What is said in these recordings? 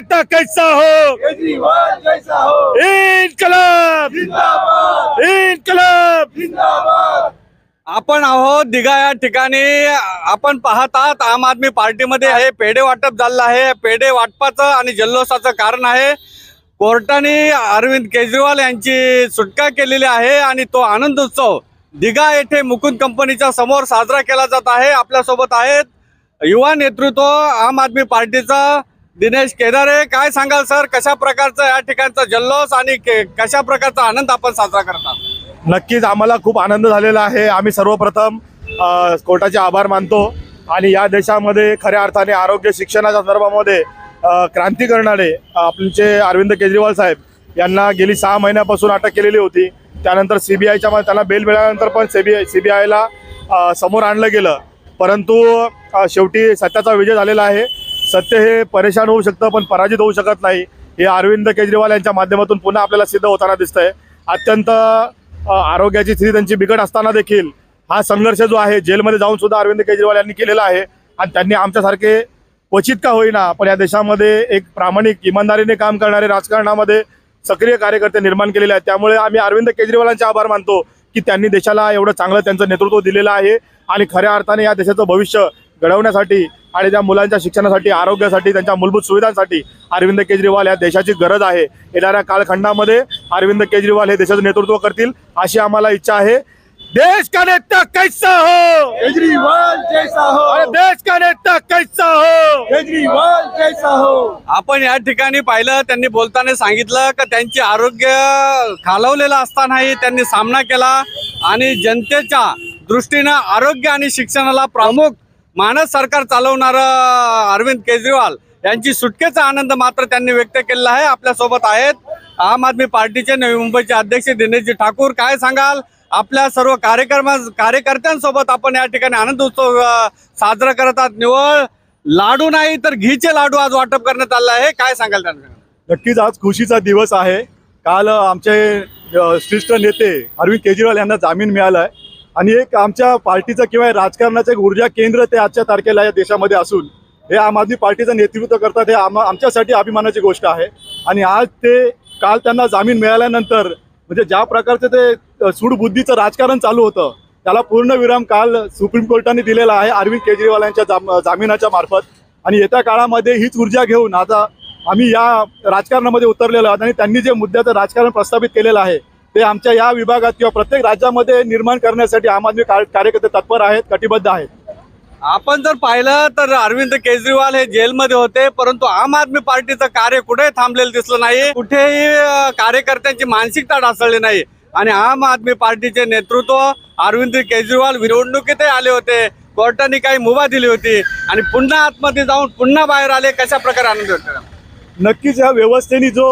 नेता कैसा हो? केजरीवाल कैसा हो? इनकलाब! जिंदाबाद! इनकलाब! जिंदाबाद! आपण आहोत दिघा या ठिकाणी. आपण पाहत आहात आम आदमी पार्टीमध्ये हे पेढे वाटप झालं आहे. पेढे वाटपाचं आणि जल्लोषाचं कारण आहे. कोर्टाने अरविंद केजरीवाल यांची सुटका केलेली आहे आणि तो आनंद उत्सव दिघा येथे मुकुंद कंपनीच्या समोर साजरा केला जात आहे. आपल्यासोबत आहेत युवा नेतृत्व आम आदमी पार्टीचा दिनेश केदारे काय सांगाल सर? कशा प्रकारचं या ठिकाणचा जल्लोष आणि के- कशा प्रकारचा आनंद आपण साजरा करतात नक्कीच आम्हाला खूप आनंद झालेला आहे. आम्ही सर्वप्रथम कोर्टाचे आभार मानतो आणि या देशामध्ये खऱ्या अर्थाने आरोग्य शिक्षणाच्या संदर्भामध्ये क्रांती करणारे आपले अरविंद केजरीवाल साहेब यांना गेली सहा महिन्यापासून अटक केलेली होती. त्यानंतर सीबीआयच्या त्यांना बेल मिळाल्यानंतर पण सीबीआय सीबीआयला समोर आणलं गेलं. परंतु शेवटी सत्याचा विजय झालेला आहे. सत्य हे परेशान होऊ शकतं पण पराजित होऊ शकत नाही. हे अरविंद केजरीवाल यांच्या माध्यमातून पुन्हा आपल्याला सिद्ध होताना दिसतंय. अत्यंत आरोग्याची स्थिती त्यांची बिकट असताना देखील हा संघर्ष जो आहे जेलमध्ये जाऊन सुद्धा अरविंद केजरीवाल यांनी केलेला आहे. आणि त्यांनी आमच्यासारखे क्वचित का होईना पण या देशामध्ये एक प्रामाणिक इमानदारीने काम करणारे राजकारणामध्ये सक्रिय कार्यकर्ते निर्माण केलेले आहेत. त्यामुळे आम्ही अरविंद केजरीवालांचे आभार मानतो की त्यांनी देशाला एवढं चांगलं त्यांचं नेतृत्व दिलेलं आहे. आणि खऱ्या अर्थाने या देशाचं भविष्य घडवण्यासाठी आणि त्या मुलांच्या शिक्षणासाठी आरोग्यासाठी त्यांच्या मूलभूत सुविधांसाठी अरविंद केजरीवाल या देशाची गरज आहे. येणाऱ्या कालखंडामध्ये अरविंद केजरीवाल हे देशाचं नेतृत्व करतील अशी आम्हाला इच्छा आहे. देश का नेता कैसा हो? केजरीवाल जैसा अरे हो देश का नेता कैसा हो? केजरीवाल जैसा हो. आपण या ठिकाणी पाहिलं त्यांनी बोलताना सांगितलं का त्यांचे आरोग्य खालवलेलं असतानाही त्यांनी सामना केला आणि जनतेच्या दृष्टीनं आरोग्य आणि शिक्षणाला प्रमुख मानस सरकार चालवणारं अरविंद केजरीवाल यांची सुटकेचा आनंद मात्र त्यांनी व्यक्त केलेला आहे. आपल्यासोबत आहेत आम आदमी पार्टीचे नवी मुंबईचे अध्यक्ष दिनेशजी ठाकूर. काय सांगाल? आपल्या सर्व कार्यक्रमा कार्यकर्त्यांसोबत आपण या ठिकाणी आनंद उत्सव साजरा करत आहात. निवळ लाडू नाही तर घीचे लाडू आज वाटप करण्यात आलं आहे. काय सांगाल त्यांना? नक्कीच आज खुशीचा दिवस आहे. काल आमचे श्रेष्ठ नेते अरविंद केजरीवाल यांना जामीन मिळाला आहे. आणि एक आमच्या पार्टीचं किंवा राजकारणाचं एक ऊर्जा केंद्र ते आजच्या तारखेला या देशामध्ये असून हे आम आदमी पार्टीचं नेतृत्व करतात हे आम आमच्यासाठी अभिमानाची गोष्ट आहे. आणि आज ते काल त्यांना जामीन मिळाल्यानंतर म्हणजे ज्या प्रकारचं ते सूडबुद्धीचं राजकारण चालू होतं त्याला पूर्ण विराम काल सुप्रीम कोर्टाने दिलेला आहे अरविंद केजरीवाल यांच्या जाम जामिनाच्या मार्फत. आणि येत्या काळामध्ये हीच ऊर्जा घेऊन आता आम्ही या राजकारणामध्ये उतरलेलो आहोत आणि त्यांनी जे मुद्द्याचं राजकारण प्रस्थापित केलेलं आहे ते आमच्या या विभागात किंवा प्रत्येक राज्यामध्ये निर्माण करण्यासाठी आम आदमी कार्यकर्ते तत्पर आहेत कटिबद्ध आहेत. आपण जर पाहिलं तर अरविंद केजरीवाल हे जेलमध्ये होते परंतु आम आदमी पार्टीचं कार्य कुठे थांबलेलं दिसलं नाही कुठेही कार्यकर्त्यांची मानसिकता ढासळली नाही. आणि आम आदमी पार्टीचे नेतृत्व अरविंद केजरीवाल निवडणुकीतही आले होते कोर्टाने काही मुभा दिली होती आणि पुन्हा आतमध्ये जाऊन पुन्हा बाहेर आले कशा प्रकारे आनंद होतो नक्कीच या व्यवस्थेने जो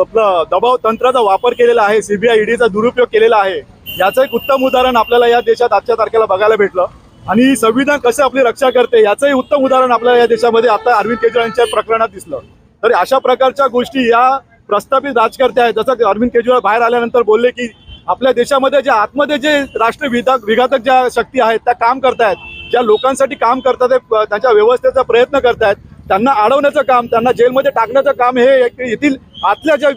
आपला दबाव तंत्राचा वापर केलेला आहे सीबीआय ईडीचा दुरुपयोग केलेला आहे याचं एक उत्तम उदाहरण आपल्याला या देशात आजच्या तारखेला बघायला भेटलं. आणि संविधान कसं आपली रक्षा करते याचंही उत्तम उदाहरण आपल्याला या देशामध्ये आता अरविंद केजरीवालांच्या प्रकरणात दिसलं. तर अशा प्रकारच्या गोष्टी या प्रस्थापित राजकर्ते आहेत जसं अरविंद केजरीवाल बाहेर आल्यानंतर बोलले की आपल्या देशामध्ये जे आतमध्ये जे राष्ट्र विघातक विघातक ज्या शक्ती आहेत त्या काम करतायत. ज्या लोकांसाठी काम करतात ते त्यांच्या व्यवस्थेचा प्रयत्न करतायत. त्यांना अडवण्याचं काम त्यांना जेलमध्ये टाकण्याचं काम हे येथील आतल्या ज्या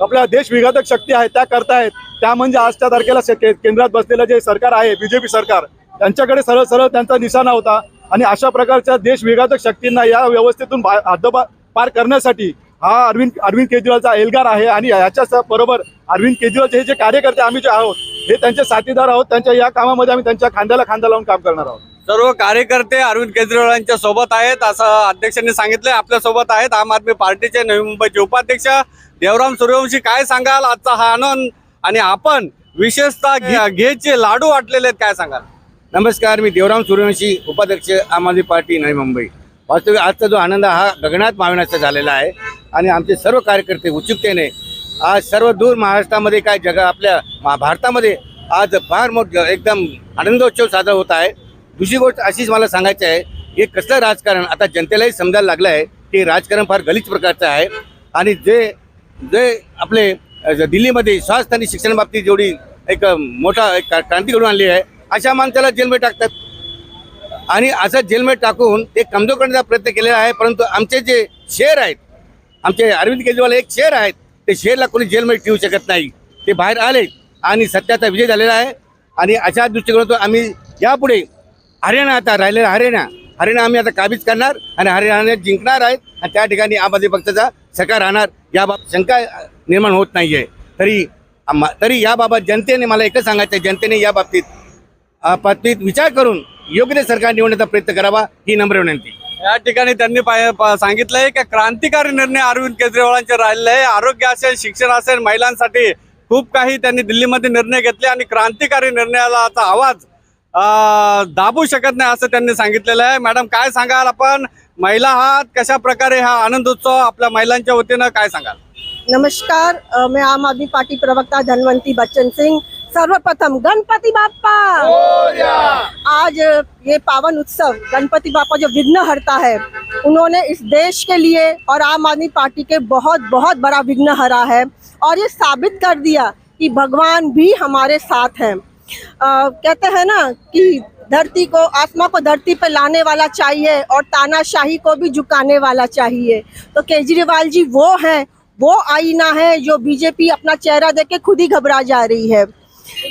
आपल्या देश विघातक शक्ती आहेत त्या करतायत. त्या म्हणजे आजच्या तारखेला केंद्रात बसलेलं जे सरकार आहे बीजेपी सरकार त्यांच्याकडे सरळ सरळ त्यांचा निशाणा होता. आणि अशा प्रकारच्या देश विघातक शक्तींना या व्यवस्थेतून बा- हद्दपा- पार करण्यासाठी हा अरविंद अरविंद केजरीवालचा एल्गार आहे आणि याच्या बरोबर अरविंद केजरीवालचे हे जे कार्यकर्ते आम्ही जे आहोत हे त्यांचे साथीदार आहोत. त्यांच्या या कामामध्ये आम्ही त्यांच्या खांद्याला खांदा लावून काम करणार आहोत. सर्व कार्यकर्ते अरविंद केजरीवालांच्या सोबत आहेत. असं अध्यक्षांनी सांगितलंय. आपल्यासोबत आहेत. आम आदमी पार्टीचे नवी मुंबईचे उपाध्यक्ष. देवराम सूर्यवंशी काय सांगाल? आजचा हा आनंद. आणि आपण विशेषतः घेचे लाडू वाटलेले आहेत. काय सांगाल? नमस्कार. मी देवराम सूर्यवंशी उपाध्यक्ष आम आदमी पार्टी नवी मुंबई. वास्तविक आजचा जो आनंद हा गगनात मावण्याचा झालेला आहे. आणि आमचे सर्व कार्यकर्ते उत्सुकतेने आज सर्व दूर महाराष्ट्रामध्ये काय जगा आपल्या भारतामध्ये आज फार मोठ एकदम आनंदोत्सव साजरा होत आहे. दुसरी गोष्ट अशीच मला सांगायची आहे हे कसलं राजकारण आता जनतेलाही समजायला लागलं आहे ते राजकारण फार गलिच्छ प्रकारचं आहे. आणि जे जे आपले दिल्लीमध्ये स्वास्थ्य आणि शिक्षण बाबतीत जेवढी एक मोठा एक क्रांती घडून आणली आहे अशा माणसाला जेलमध्ये टाकतात. आणि असं जेलमध्ये टाकून ते कमजोर करण्याचा प्रयत्न केलेला आहे परंतु आमचे जे शेअर आहेत आमचे अरविंद केजरीवाल एक शेअर आहेत ते शेअरला कोणी जेलमध्ये ठेवू शकत नाही. ते बाहेर आले आणि सत्याचा विजय झालेला आहे. आणि अशा दृष्टिकोनातून आम्ही यापुढे हरियाणा आता राहिलेला हरियाणा. हरियाणा आम्ही आता काबीज करणार आणि हरियाणा जिंकणार आहेत आणि त्या ठिकाणी आम आदमी पक्षाचा सरकार राहणार याबाबत शंका निर्माण होत नाही आहे तरी तरी याबाबत जनतेने मला एकच सांगायचं आहे जनतेने या बाबतीत बाबतीत विचार करून योग्य ते सरकार निवडण्याचा प्रयत्न करावा ही नम्र विनंती. या ठिकाणी त्यांनी पाय- प- सांगितलंय की क्रांतिकारी निर्णय अरविंद केजरीवालांचे राहिलेले आहे. आरोग्य असेल शिक्षण असेल महिलांसाठी खूप काही त्यांनी दिल्लीमध्ये निर्णय घेतले आणि क्रांतिकारी निर्णयाला आता आवाज दाबू शकत नाही सांगितलेलं आहे. मॅडम, काय सांगाल आपण? महिला आहात, कशा प्रकारे हा आनंदोत्सव आपल्या महिलांच्या वतीनं काय नमस्कार मैं आम आदमी पार्टी प्रवक्ता धनवंती बच्चन सिंह सर्वप्रथम गणपति बापा आज ये पावन उत्सव, गणपति बापा जो विघ्न हरता है, उन्होंने इस देश के लिए और आम आदमी पार्टी के बहुत बहुत बड़ा विघ्न हरा है और ये साबित कर दिया कि भगवान भी हमारे साथ हैं। अ, कहते हैं ना कि धरती को आसमां को धरती पर लाने वाला चाहिए और तानाशाही को भी झुकाने वाला चाहिए। तो केजरीवाल जी वो हैं वो आईना है जो बीजेपी अपना चेहरा देख के खुद ही घबरा जा रही है।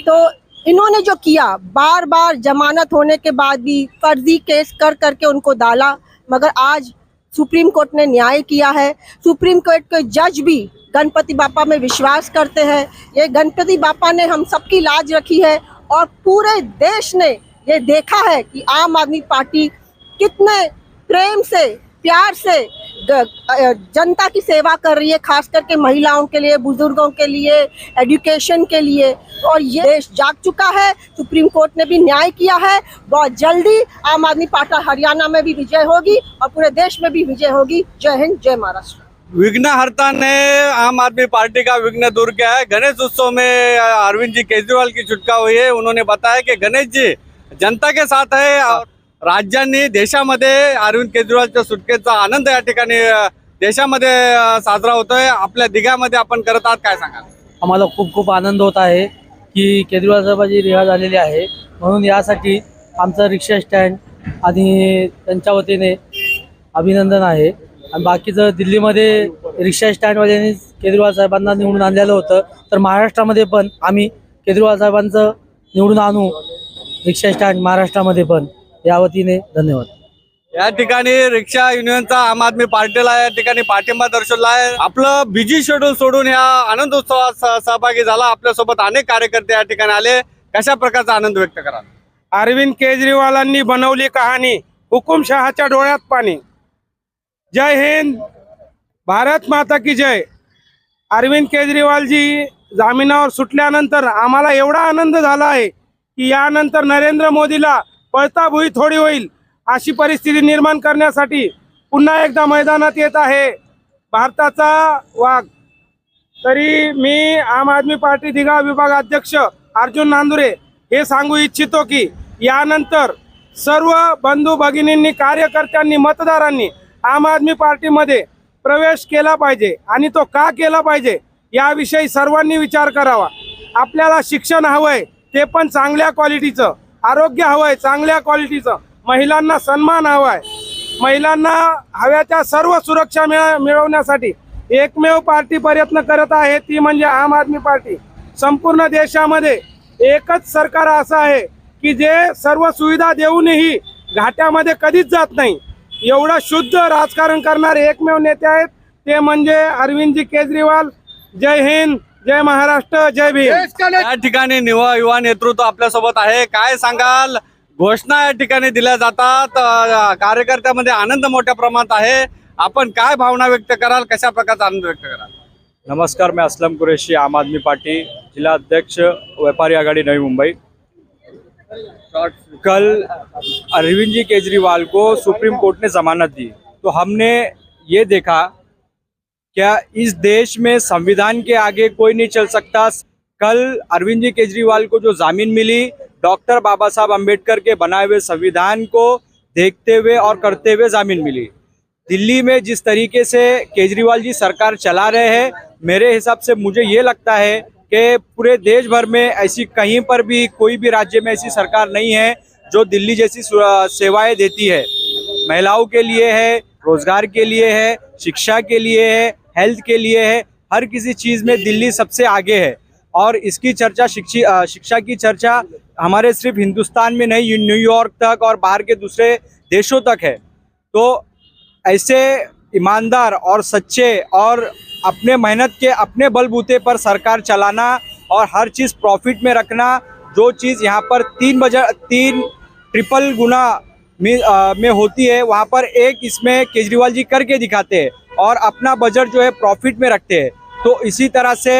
तो इन्होंने जो किया बार बार जमानत होने के बाद भी फर्जी केस कर करके उनको डाला मगर आज सुप्रीम कोर्ट ने न्याय किया है। सुप्रीम कोर्ट के जज भी गणपति बापा में विश्वास करते हैं। ये गणपति बापा ने हम सबकी लाज रखी है और पूरे देश ने ये देखा है कि आम आदमी पार्टी कितने प्रेम से, प्यार से जनता की सेवा कर रही है, खास करके महिलाओं के लिए, बुज़ुर्गों के लिए, एजुकेशन के लिए। और ये देश जाग चुका है। सुप्रीम कोर्ट ने भी न्याय किया है। बहुत जल्दी आम आदमी पार्टी हरियाणा में भी विजय होगी और पूरे देश में भी विजय होगी। जय हिंद, जय महाराष्ट्र। विघ्नहर्ता ने आम आदमी पार्टी का विघ्न दूर किया है। गणेश उत्सव में अरविंद जी केजरीवाल की छुटका हुई है। उन्होंने बताया कि गणेश जी जनता के साथ है और राज्यांनी देशामध्ये अरविंद केजरीवालच्या सुटकेचा आनंद या ठिकाणी देशामध्ये साजरा होतोय. आपल्या दिघ्यामध्ये आपण करत आहात काय सांगाल? आम्हाला खूप खूप आनंद होत आहे की केजरीवाल साहेबाची रिहा झालेली आहे. म्हणून यासाठी आमचं रिक्षा स्टँड आणि त्यांच्या वतीने अभिनंदन आहे. आणि बाकीचं दिल्लीमध्ये रिक्षा स्टँडवाल्यांनी केजरीवाल साहेबांना निवडून आणलेलं होतं. तर महाराष्ट्रामध्ये पण आम्ही केजरीवाल साहेबांचं निवडून आणू रिक्षा स्टँड महाराष्ट्रामध्ये पण. या वतीने धन्यवाद. या ठिकाणी रिक्षा युनियनचा आम आदमी पार्टीला या ठिकाणी पाठिंबा दर्शवला आहे. आपलं बिजी शेड्यूल सोडून या आनंदोत्सवात सह- सहभागी झाला. आपल्यासोबत अनेक कार्यकर्ते या ठिकाणी आले. कशा प्रकारचा आनंद व्यक्त कराल? अरविंद केजरीवालांनी बनवली कहाणी. हुकुमशहाच्या डोळ्यात पाणी. जय हिंद। भारत माता की जय। अरविंद केजरीवालजी जामिनावर सुटल्यानंतर आम्हाला एवढा आनंद झाला आहे की यानंतर नरेंद्र मोदीला पळताभुई थोडी होईल अशी परिस्थिती निर्माण करण्यासाठी पुन्हा एकदा मैदानात येत आहे भारताचा वाघ. तरी मी आम आदमी पार्टी दिघा विभाग अध्यक्ष अर्जुन नांदुरे हे सांगू इच्छितो की यानंतर सर्व बंधू भगिनींनी कार्यकर्त्यांनी मतदारांनी आम आदमी पार्टीमध्ये प्रवेश केला पाहिजे आणि तो का केला पाहिजे याविषयी सर्वांनी विचार करावा. आपल्याला शिक्षण हवंय ते पण चांगल्या क्वालिटीचं. आरोग्य हवंय चांगल्या क्वालिटीचं. महिलांना सन्मान हवाय. महिलांना हव्या त्या सर्व सुरक्षा मिळ मिळवण्यासाठी एकमेव पार्टी प्रयत्न करत आहे ती म्हणजे आम आदमी पार्टी. संपूर्ण देशामध्ये एकच सरकार असं आहे की जे सर्व सुविधा देऊनही घाट्यामध्ये कधीच जात नाही. एवढं शुद्ध राजकारण करणारे एकमेव नेते आहेत. ते म्हणजे अरविंदजी केजरीवाल. जय हिंद जय महाराष्ट्र जय भीम. या ठिकाणी निवा युवा नेतृत्व आपल्यासोबत आहे. काय सांगाल? घोषणा या ठिकाणी दिल्या जातात. कार्यकर्त्यामध्ये आनंद मोठ्या प्रमाणात आहे. आपण काय भावना व्यक्त कराल? कशा प्रकारचा आनंद व्यक्त कराल? नमस्कार मैं असलम कुरैशी आम आदमी पार्टी जिला अध्यक्ष व्यापारी आघाड़ी नई मुंबई. कल अरविंद जी केजरीवाल को सुप्रीम कोर्ट ने जमानत दी। तो हमने ये देखा, क्या इस देश में संविधान के आगे कोई नहीं चल सकता? कल अरविंद जी केजरीवाल को जो जामीन मिली, डॉक्टर बाबा साहब अंबेडकर के बनाए हुए संविधान को देखते हुए और करते हुए जामीन मिली। दिल्ली में जिस तरीके से केजरीवाल जी सरकार चला रहे हैं, मेरे हिसाब से मुझे ये लगता है कि पूरे देश भर में ऐसी कहीं पर भी कोई भी राज्य में ऐसी सरकार नहीं है जो दिल्ली जैसी सेवाएँ देती है। महिलाओं के लिए है, रोज़गार के लिए है, शिक्षा के लिए है हेल्थ के लिए है, हर किसी चीज़ में दिल्ली सबसे आगे है। और इसकी चर्चा शिक्षी शिक्षा की चर्चा हमारे सिर्फ़ हिंदुस्तान में नहीं न्यूयॉर्क तक और बाहर के दूसरे देशों तक है। तो ऐसे ईमानदार और सच्चे और अपने मेहनत के अपने बलबूते पर सरकार चलाना और हर चीज़ प्रॉफिट में रखना जो चीज़ यहाँ पर तीन बजट तीन ट्रिपल गुना में अ, में होती है वहाँ पर एक इसमें केजरीवाल जी करके दिखाते हैं और अपना बजट जो है प्रॉफिट में रखते हैं। तो इसी तरह से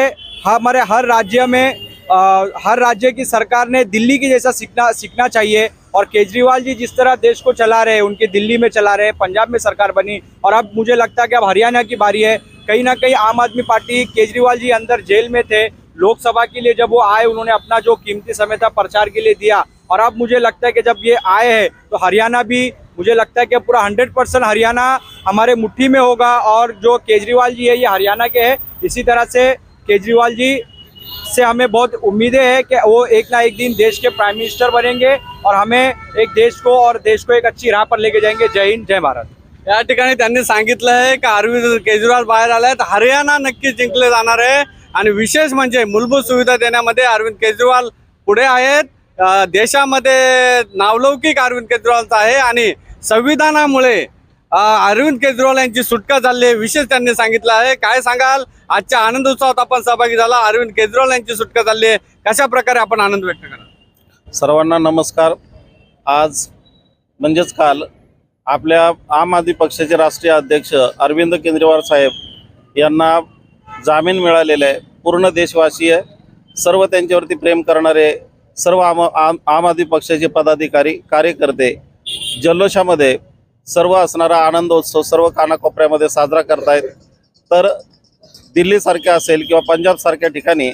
हमारे हर राज्य में अ, हर राज्य की सरकार ने दिल्ली की जैसा सीखना सीखना चाहिए और केजरीवाल जी जिस तरह देश को चला रहे हैं, उनके दिल्ली में चला रहे हैं, पंजाब में सरकार बनी, और अब मुझे लगता है कि अब हरियाणा की बारी है। कहीं ना कहीं आम आदमी पार्टी केजरीवाल जी अंदर जेल में थे, लोकसभा के लिए जब वो आए, उन्होंने अपना जो कीमती समय था प्रचार के लिए दिया। और अब मुझे लगता है कि जब ये आए हैं तो हरियाणा भी, मुझे लगता है कि पूरा हंड्रेड परसेंट हरियाणा हमारे मुट्ठी में होगा, और जो केजरीवाल जी है, ये हरियाणा के हैं। इसी तरह से केजरीवाल जी से हमें बहुत उम्मीदें हैं कि वो एक ना एक दिन देश के प्राइम मिनिस्टर बनेंगे और हमें एक देश को और देश को एक अच्छी राह पर लेके जाएंगे। जय हिंद जय भारत। या ठिकाणी त्यांनी सांगितलं आहे की अरविंद केजरीवाल बाहेर आले तर हरियाणा नक्कीच जिंकले जाणार आहे. आणि विशेष म्हणजे मूलभूत सुविधा देण्यामध्ये अरविंद केजरीवाल पुढे आहेत. देशामध्ये नावलौकिक अरविंद केजरीवालचा आहे आणि संविधानामुळे अरविंद केजरीवाल यांची सुटका झाली आहे विशेष त्यांनी सांगितलं आहे. काय सांगाल? आजच्या आनंद उत्सवात आपण सहभागी झाला. अरविंद केजरीवाल यांची सुटका झाली आहे. कशा प्रकारे आपण आनंद व्यक्त करा सर्वांना नमस्कार. आज म्हणजेच काल आपल्या आम आदमी पक्षाचे राष्ट्रीय अध्यक्ष अरविंद केजरीवाल साहेब यांना जामीन मिळालेला आहे. पूर्ण देशवासी आहे. सर्व त्यांच्यावरती प्रेम करणारे सर्व आम आम आम आदमी पक्षाचे पदाधिकारी कार्यकर्ते जल्लोषामध्ये सर्व असणारा आनंदोत्सव सर्व कानाकोपऱ्यामध्ये साजरा करतायत. तर दिल्लीसारख्या असेल किंवा पंजाबसारख्या ठिकाणी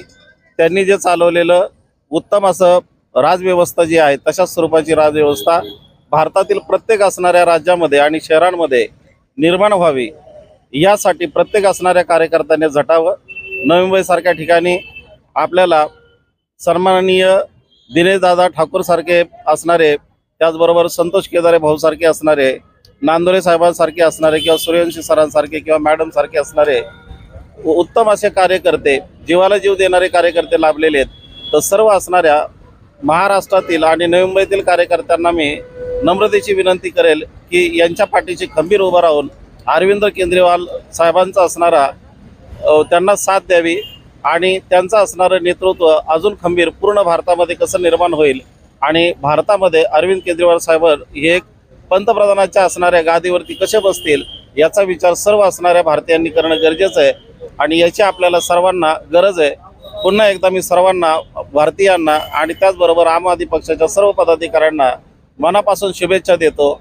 त्यांनी जे चालवलेलं उत्तम असं राजव्यवस्था जी आहे तशाच स्वरूपाची राजव्यवस्था भारतातील प्रत्येक असणाऱ्या राज्यामध्ये आणि शहरांमध्ये निर्माण व्हावी यासाठी प्रत्येक असणाऱ्या कार्यकर्त्यांनी झटावं. नवी मुंबईसारख्या ठिकाणी आपल्याला सन्माननीय दिनेशदादा ठाकूरसारखे असणारे त्याचबरोबर संतोष केदारे भाऊसारखे असणारे नांदोरे साहेबांसारखे असणारे किंवा सूर्यवंशी सरांसारखे किंवा मॅडमसारखे असणारे उत्तम असे कार्यकर्ते जीवाला जीव देणारे कार्यकर्ते लाभलेले आहेत. तर सर्व असणाऱ्या महाराष्ट्रातील आणि नवी मुंबईतील कार्यकर्त्यांना मी नम्रतेची विनंती करेल की यांच्या पाठीशी खंबीर उभं राहून अरविंद केजरीवाल साहेबांचा असणारा त्यांना साथ द्यावी आणि त्यांचं असणारं नेतृत्व अजून खंबीर पूर्ण भारतामध्ये कसं निर्माण होईल आणि भारतामध्ये अरविंद केजरीवाल साहेब हे एक पंतप्रधानाच्या असणाऱ्या गादीवरती कसे बसतील याचा विचार सर्व असणाऱ्या भारतीयांनी करणं गरजेचं आहे. आणि याची आपल्याला सर्वांना गरज आहे. पुन्हा एकदा मी सर्वांना भारतीयांना आणि त्याचबरोबर आम आदमी पक्षाच्या सर्व पदाधिकाऱ्यांना मनापासून शुभेच्छा देतो.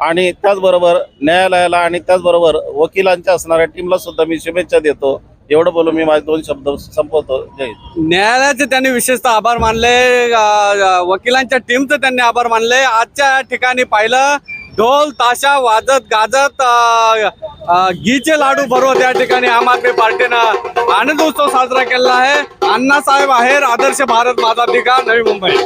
आणि त्याचबरोबर न्यायालयाला आणि त्याचबरोबर वकिलांच्या असणाऱ्या टीमला सुद्धा मी शुभेच्छा देतो. एवढं बोलू मी माझे दोन शब्द संपवतो. जय न्यायालयाचे त्यांनी विशेषतः आभार मानले. वकिलांच्या टीमचं त्यांनी आभार मानले. आजच्या या ठिकाणी पाहिलं ढोल ताशा वाजत गाजत घीचे लाडू भरवत या ठिकाणी आम आदमी पार्टीनं आनंद उत्सव साजरा केलेला आहे. अण्णासाहेब आहेर आदर्श भारत माझा दिगा नवी मुंबई.